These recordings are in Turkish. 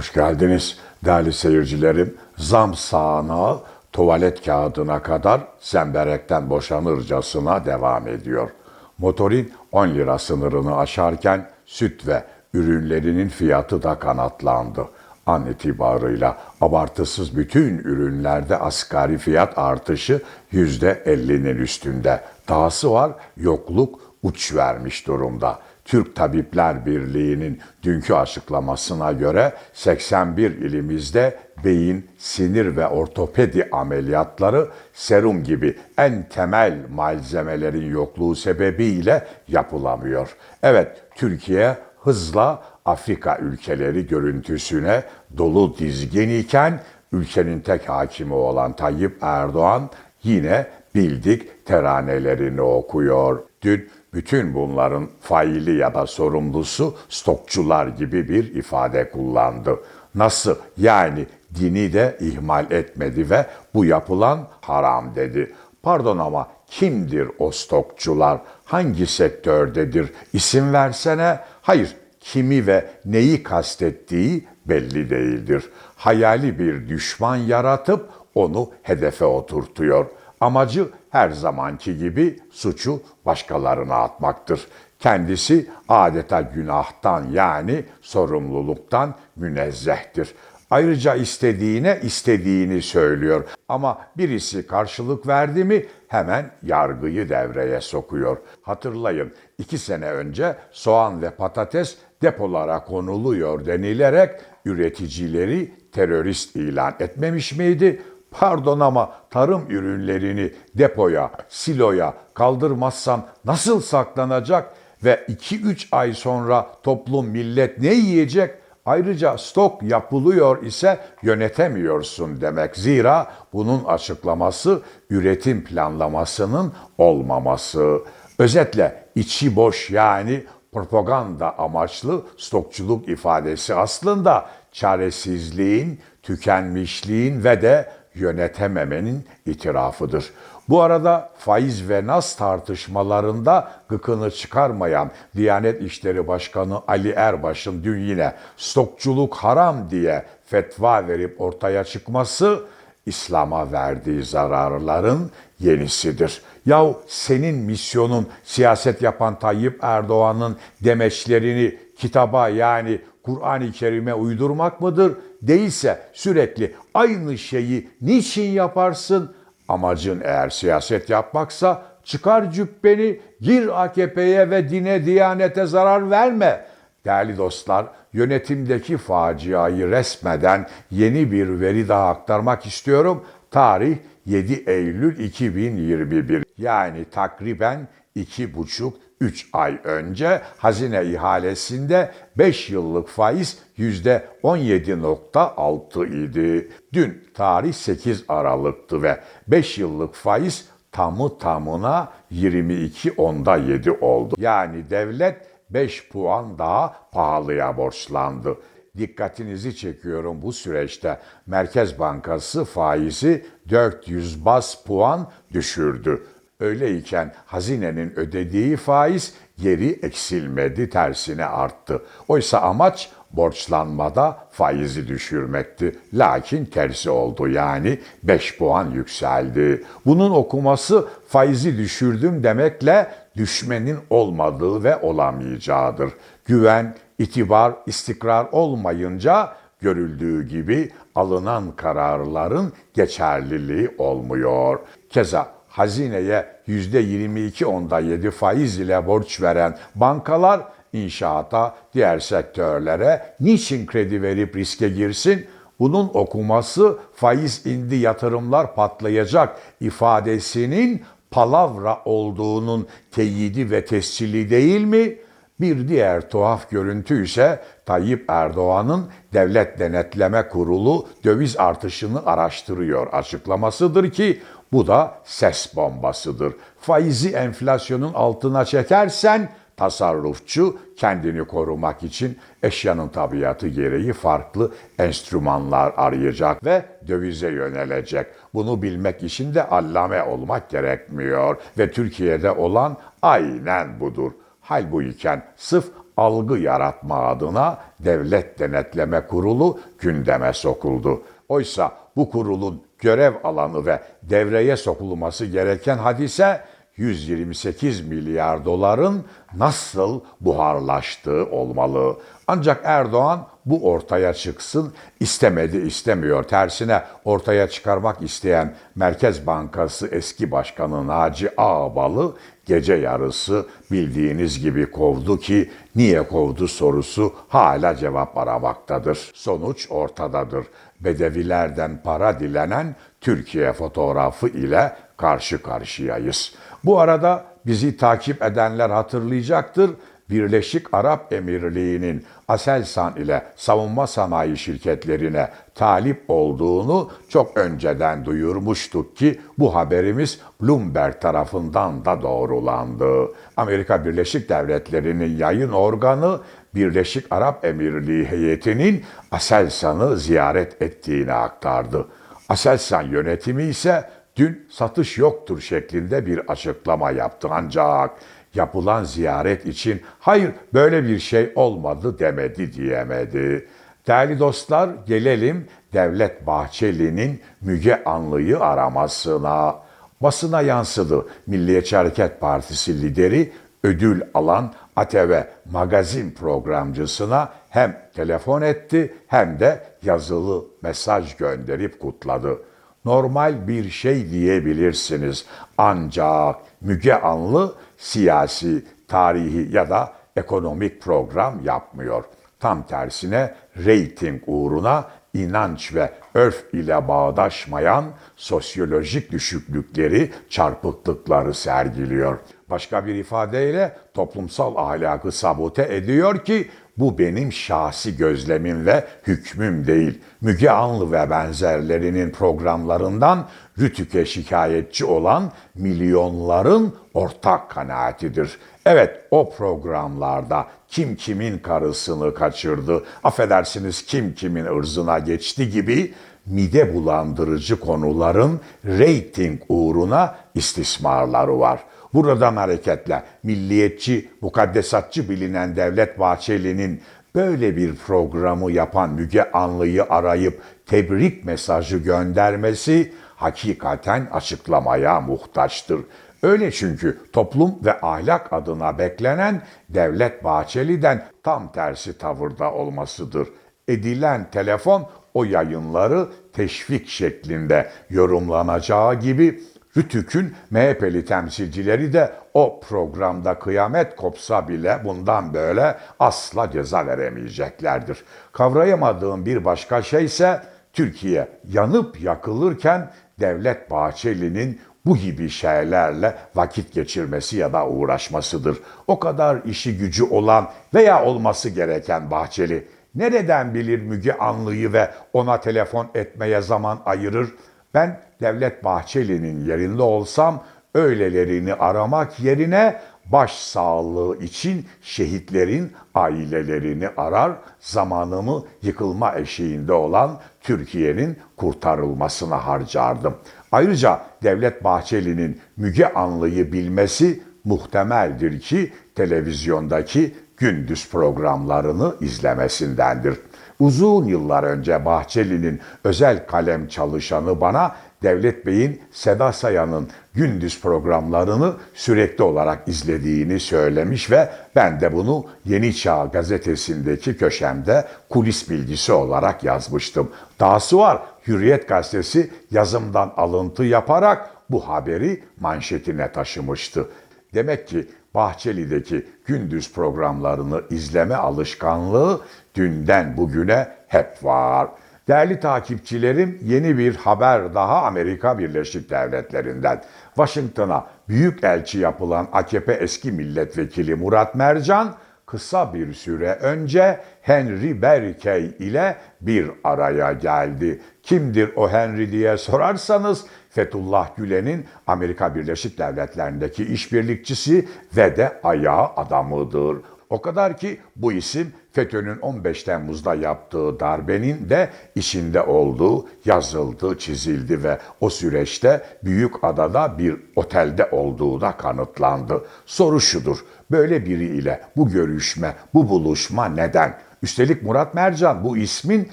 Hoş geldiniz değerli seyircilerim. Zam sağanağı tuvalet kağıdına kadar zemberekten boşanırcasına devam ediyor. Motorin 10 lira sınırını aşarken süt ve ürünlerinin fiyatı da kanatlandı. An itibarıyla abartısız bütün ürünlerde asgari fiyat artışı %50'nin üstünde. Dahası var yokluk uç vermiş durumda. Türk Tabipler Birliği'nin dünkü açıklamasına göre 81 ilimizde beyin, sinir ve ortopedi ameliyatları serum gibi en temel malzemelerin yokluğu sebebiyle yapılamıyor. Evet, Türkiye hızla Afrika ülkeleri görüntüsüne dolu dizgin iken ülkenin tek hakimi olan Tayyip Erdoğan yine bildik teranelerini okuyor. Dün bütün bunların faili ya da sorumlusu stokçular gibi bir ifade kullandı. Nasıl? Yani dini de ihmal etmedi ve bu yapılan haram dedi. Pardon ama kimdir o stokçular? Hangi sektördedir? İsim versene. Hayır, kimi ve neyi kastettiği belli değildir. Hayali bir düşman yaratıp onu hedefe oturtuyor. Amacı her zamanki gibi suçu başkalarına atmaktır. Kendisi adeta günahtan yani sorumluluktan münezzehtir. Ayrıca istediğine istediğini söylüyor ama birisi karşılık verdi mi hemen yargıyı devreye sokuyor. Hatırlayın iki sene önce soğan ve patates depolara konuluyor denilerek üreticileri terörist ilan etmemiş miydi? Pardon ama tarım ürünlerini depoya, siloya kaldırmazsam nasıl saklanacak ve 2-3 ay sonra toplum millet ne yiyecek? Ayrıca stok yapılıyor ise yönetemiyorsun demek. Zira bunun açıklaması üretim planlamasının olmaması. Özetle içi boş yani propaganda amaçlı stokçuluk ifadesi aslında çaresizliğin, tükenmişliğin ve de yönetememenin itirafıdır. Bu arada faiz ve nas tartışmalarında gıkını çıkarmayan Diyanet İşleri Başkanı Ali Erbaş'ın dün yine stokçuluk haram diye fetva verip ortaya çıkması İslam'a verdiği zararların yenisidir. Yahu senin misyonun siyaset yapan Tayyip Erdoğan'ın demeçlerini kitaba yani Kur'an-ı Kerim'e uydurmak mıdır? Değilse sürekli aynı şeyi niçin yaparsın? Amacın eğer siyaset yapmaksa çıkar cübbeni, gir AKP'ye ve dine, diyanete zarar verme. Değerli dostlar, yönetimdeki faciayı resmeden yeni bir veri daha aktarmak istiyorum. Tarih 7 Eylül 2021. Yani takriben iki buçuk 3 ay önce hazine ihalesinde 5 yıllık faiz %17.6 idi. Dün tarih 8 Aralık'tı ve 5 yıllık faiz tamı tamına 22 onda 7 oldu. Yani devlet 5 puan daha pahalıya borçlandı. Dikkatinizi çekiyorum bu süreçte Merkez Bankası faizi 400 bas puan düşürdü. Öyleyken hazinenin ödediği faiz geri eksilmedi, tersine arttı. Oysa amaç borçlanmada faizi düşürmekti. Lakin tersi oldu yani 5 puan yükseldi. Bunun okuması faizi düşürdüm demekle düşmenin olmadığı ve olamayacağıdır. Güven, itibar, istikrar olmayınca görüldüğü gibi alınan kararların geçerliliği olmuyor. Keza hazineye %22 onda 7 faiz ile borç veren bankalar inşaata, diğer sektörlere niçin kredi verip riske girsin? Bunun okuması faiz indi yatırımlar patlayacak ifadesinin palavra olduğunun teyidi ve tescili değil mi? Bir diğer tuhaf görüntü ise Tayyip Erdoğan'ın Devlet Denetleme Kurulu döviz artışını araştırıyor açıklamasıdır ki bu da ses bombasıdır. Faizi enflasyonun altına çekersen tasarrufçu kendini korumak için eşyanın tabiatı gereği farklı enstrümanlar arayacak ve dövize yönelecek. Bunu bilmek için de allame olmak gerekmiyor ve Türkiye'de olan aynen budur. Hal bu iken sırf algı yaratma adına Devlet Denetleme Kurulu gündeme sokuldu. Oysa bu kurulun görev alanı ve devreye sokulması gereken hadise 128 milyar doların nasıl buharlaştığı olmalı. Ancak Erdoğan bu ortaya çıksın istemedi istemiyor. Tersine ortaya çıkarmak isteyen Merkez Bankası eski başkanı Naci Ağbal'ı gece yarısı bildiğiniz gibi kovdu ki niye kovdu sorusu hala cevap aramaktadır. Sonuç ortadadır. Bedevilerden para dilenen Türkiye fotoğrafı ile karşı karşıyayız. Bu arada bizi takip edenler hatırlayacaktır. Birleşik Arap Emirliği'nin Aselsan ile savunma sanayi şirketlerine talip olduğunu çok önceden duyurmuştuk ki bu haberimiz Bloomberg tarafından da doğrulandı. Amerika Birleşik Devletleri'nin yayın organı Birleşik Arap Emirliği heyetinin Aselsan'ı ziyaret ettiğini aktardı. Aselsan yönetimi ise dün satış yoktur şeklinde bir açıklama yaptı ancak yapılan ziyaret için hayır böyle bir şey olmadı demedi diyemedi. Değerli dostlar gelelim Devlet Bahçeli'nin Müge Anlı'yı aramasına. Basına yansıdı. Milliyetçi Hareket Partisi lideri ödül alan ATV magazin programcısına hem telefon etti hem de yazılı mesaj gönderip kutladı. Normal bir şey diyebilirsiniz. Ancak Müge Anlı siyasi, tarihi ya da ekonomik program yapmıyor. Tam tersine reyting uğruna inanç ve örf ile bağdaşmayan sosyolojik düşüklükleri, çarpıklıkları sergiliyor. Başka bir ifadeyle toplumsal ahlakı sabote ediyor ki bu benim şahsi gözlemim ve hükmüm değil. Müge Anlı ve benzerlerinin programlarından Rütük'e şikayetçi olan milyonların ortak kanaatidir. Evet o programlarda kim kimin karısını kaçırdı, affedersiniz kim kimin ırzına geçti gibi mide bulandırıcı konuların reyting uğruna istismarları var. Buradan hareketle milliyetçi, mukaddesatçı bilinen Devlet Bahçeli'nin böyle bir programı yapan Müge Anlı'yı arayıp tebrik mesajı göndermesi hakikaten açıklamaya muhtaçtır. Öyle çünkü toplum ve ahlak adına beklenen Devlet Bahçeli'den tam tersi tavırda olmasıdır. Edilen telefon o yayınları teşvik şeklinde yorumlanacağı gibi Rütük'ün MHP'li temsilcileri de o programda kıyamet kopsa bile bundan böyle asla ceza veremeyeceklerdir. Kavrayamadığım bir başka şey ise Türkiye yanıp yakılırken Devlet Bahçeli'nin bu gibi şeylerle vakit geçirmesi ya da uğraşmasıdır. O kadar işi gücü olan veya olması gereken Bahçeli nereden bilir Müge Anlı'yı ve ona telefon etmeye zaman ayırır? Ben Devlet Bahçeli'nin yerinde olsam öylelerini aramak yerine baş sağlığı için şehitlerin ailelerini arar, zamanımı yıkılma eşiğinde olan Türkiye'nin kurtarılmasına harcardım. Ayrıca Devlet Bahçeli'nin Müge Anlı'yı bilmesi muhtemeldir ki televizyondaki gündüz programlarını izlemesindendir. Uzun yıllar önce Bahçeli'nin özel kalem çalışanı bana Devlet Bey'in Seda Sayan'ın gündüz programlarını sürekli olarak izlediğini söylemiş ve ben de bunu Yeni Çağ gazetesindeki köşemde kulis bilgisi olarak yazmıştım. Dahası var Hürriyet gazetesi yazımdan alıntı yaparak bu haberi manşetine taşımıştı. Demek ki Bahçeli'deki gündüz programlarını izleme alışkanlığı dünden bugüne hep var. Değerli takipçilerim yeni bir haber daha Amerika Birleşik Devletleri'nden. Washington'a büyük elçi yapılan AKP eski milletvekili Murat Mercan kısa bir süre önce Henry Berkey ile bir araya geldi. Kimdir o Henry diye sorarsanız Fethullah Gülen'in Amerika Birleşik Devletleri'ndeki işbirlikçisi ve de ayağı adamıdır. O kadar ki bu isim FETÖ'nün 15 Temmuz'da yaptığı darbenin de içinde olduğu yazıldı, çizildi ve o süreçte Büyük Adada bir otelde olduğu da kanıtlandı. Soru şudur, böyle biriyle bu görüşme, bu buluşma neden? Üstelik Murat Mercan bu ismin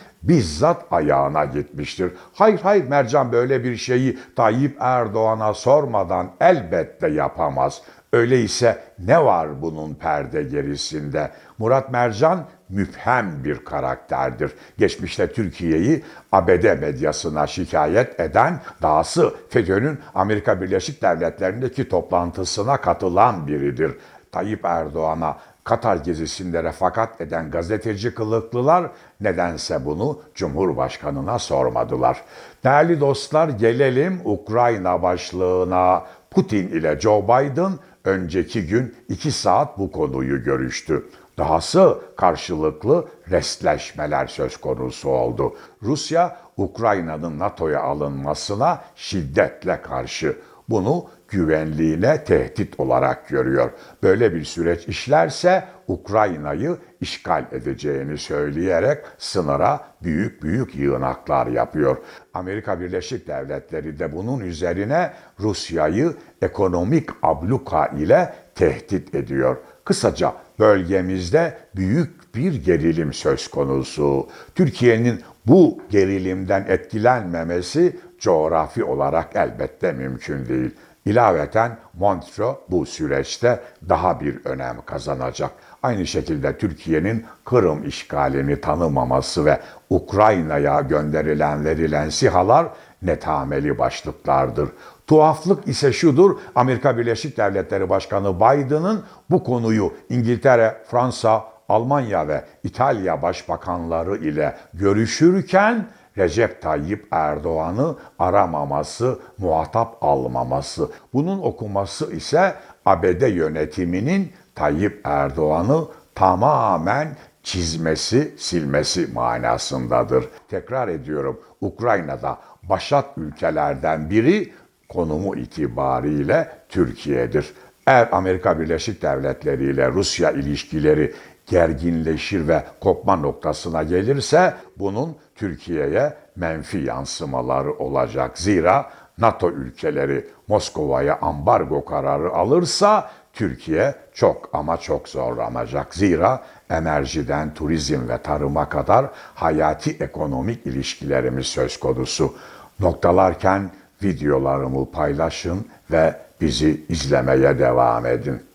bizzat ayağına gitmiştir. Hayır hayır Mercan böyle bir şeyi Tayyip Erdoğan'a sormadan elbette yapamaz. Öyleyse ne var bunun perde gerisinde? Murat Mercan müphem bir karakterdir. Geçmişte Türkiye'yi ABD medyasına şikayet eden, dahası FETÖ'nün Amerika Birleşik Devletleri'ndeki toplantısına katılan biridir. Tayyip Erdoğan'a Katar gezisinde refakat eden gazeteci kılıklılar nedense bunu Cumhurbaşkanına sormadılar. Değerli dostlar gelelim Ukrayna başlığına. Putin ile Joe Biden önceki gün iki saat bu konuyu görüştü. Dahası karşılıklı restleşmeler söz konusu oldu. Rusya, Ukrayna'nın NATO'ya alınmasına şiddetle karşı. Bunu güvenliğine tehdit olarak görüyor. Böyle bir süreç işlerse Ukrayna'yı işgal edeceğini söyleyerek sınıra büyük büyük yığınaklar yapıyor. Amerika Birleşik Devletleri de bunun üzerine Rusya'yı ekonomik abluka ile tehdit ediyor. Kısaca bölgemizde büyük bir gerilim söz konusu. Türkiye'nin bu gerilimden etkilenmemesi coğrafi olarak elbette mümkün değil. İlaveten Montreux bu süreçte daha bir önem kazanacak. Aynı şekilde Türkiye'nin Kırım işgalini tanımaması ve Ukrayna'ya gönderilen verilen sihalar netameli başlıklardır. Tuhaflık ise şudur, Amerika Birleşik Devletleri Başkanı Biden'ın bu konuyu İngiltere, Fransa, Almanya ve İtalya başbakanları ile görüşürken Recep Tayyip Erdoğan'ı aramaması, muhatap almaması. Bunun okuması ise ABD yönetiminin Tayyip Erdoğan'ı tamamen çizmesi, silmesi manasındadır. Tekrar ediyorum, Ukrayna'da başat ülkelerden biri konumu itibariyle Türkiye'dir. Eğer Amerika Birleşik Devletleri ile Rusya ilişkileri gerginleşir ve kopma noktasına gelirse bunun Türkiye'ye menfi yansımaları olacak. Zira NATO ülkeleri Moskova'ya ambargo kararı alırsa Türkiye çok ama çok zorlanacak. Zira enerjiden turizm ve tarıma kadar hayati ekonomik ilişkilerimiz söz konusu. Noktalarken videolarımı paylaşın ve bizi izlemeye devam edin.